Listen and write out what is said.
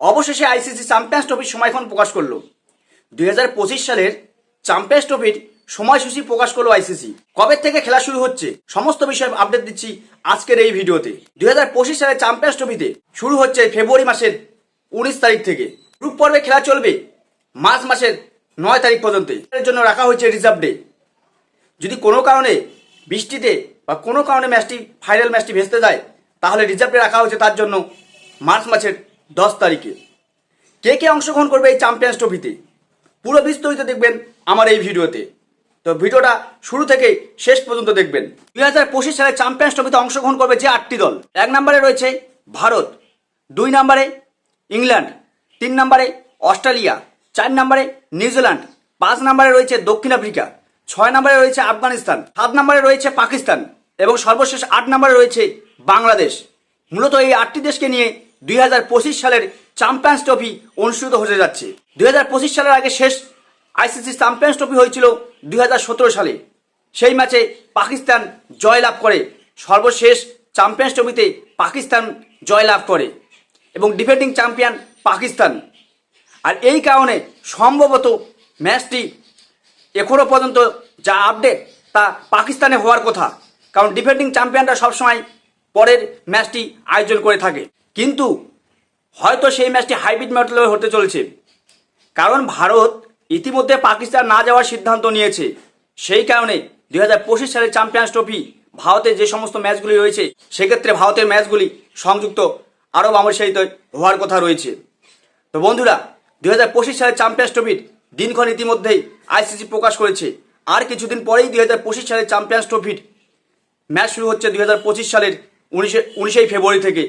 অবশেষে ICC champions ট্রফির সময়ক্ষণ প্রকাশ করল। দুই সালের চ্যাম্পিয়ন্স ট্রফির সময়সূচি প্রকাশ করল আইসিসি। কবে থেকে খেলা শুরু হচ্ছে, সমস্ত বিষয়ে আপডেট দিচ্ছি আজকের এই ভিডিওতে। দুই সালের চ্যাম্পিয়ন্স ট্রফিতে শুরু হচ্ছে ফেব্রুয়ারি মাসের উনিশ তারিখ থেকে। গ্রুপ পর্বে খেলা চলবে মার্চ মাসের নয় তারিখ পর্যন্ত। এর জন্য রাখা হয়েছে রিজার্ভ ডে যদি কোনো কারণে বৃষ্টিতে বা কোনো কারণে ম্যাচটি ফাইনাল ম্যাচটি ভেস্তে যায়, তাহলে রিজার্ভে রাখা হয়েছে তার জন্য মার্চ মাসের দশ তারিখে। কে কে অংশগ্রহণ করবে এই চ্যাম্পিয়ন্স ট্রফিতে পুরো বিস্তারিত দেখবেন আমার এই ভিডিওতে। তো ভিডিওটা শুরু থেকে শেষ পর্যন্ত দেখবেন। দুই হাজার পঁচিশ সালে চ্যাম্পিয়ন্স ট্রফিতে অংশগ্রহণ করবে যে আটটি দল। এক নম্বরে রয়েছে ভারত, দুই নম্বরে ইংল্যান্ড, তিন নম্বরে অস্ট্রেলিয়া, চার নম্বরে নিউজিল্যান্ড, পাঁচ নম্বরে রয়েছে দক্ষিণ আফ্রিকা, ছয় নম্বরে রয়েছে আফগানিস্তান, সাত নম্বরে রয়েছে পাকিস্তান এবং সর্বশেষ আট নম্বরে রয়েছে বাংলাদেশ। মূলত এই আটটি দেশকে নিয়ে দুই হাজার পঁচিশ সালের চ্যাম্পিয়ন্স ট্রফি অনুষ্ঠিত হতে যাচ্ছে। দুই হাজার পঁচিশ সালের আগে শেষ আইসিসি চ্যাম্পিয়ন্স ট্রফি হয়েছিল দুই হাজার সতেরো সালে। সেই ম্যাচে পাকিস্তান জয়লাভ করে। সর্বশেষ চ্যাম্পিয়ন্স ট্রফিতে পাকিস্তান জয়লাভ করে এবং ডিফেন্ডিং চ্যাম্পিয়ন পাকিস্তান। আর এই কারণে সম্ভবত ম্যাচটি এখনও পর্যন্ত যা আপডেট তা পাকিস্তানে হওয়ার কথা। কারণ ডিফেন্ডিং চ্যাম্পিয়নরা সবসময় পরের ম্যাচটি আয়োজন করে থাকে। কিন্তু হয়তো সেই ম্যাচটি হাইব্রিড ম্যাটলে হতে চলেছে। কারণ ভারত ইতিমধ্যে পাকিস্তান না যাওয়ার সিদ্ধান্ত নিয়েছে। সেই কারণে দুই হাজার পঁচিশ সালের চ্যাম্পিয়ন্স ট্রফি ভারতের যে সমস্ত ম্যাচগুলি রয়েছে, সেক্ষেত্রে ভারতের ম্যাচগুলি সংযুক্ত আরব আমরশাহিত হওয়ার কথা রয়েছে। তো বন্ধুরা দুই হাজার পঁচিশ সালের চ্যাম্পিয়ন্স ট্রফির দিনক্ষণ ইতিমধ্যেই আইসিসি প্রকাশ করেছে। আর কিছুদিন পরেই দুই হাজার পঁচিশ সালের চ্যাম্পিয়ন্স ট্রফির ম্যাচ শুরু হচ্ছে দুই হাজার পঁচিশ সালের উনিশে উনিশেই ফেব্রুয়ারি থেকে।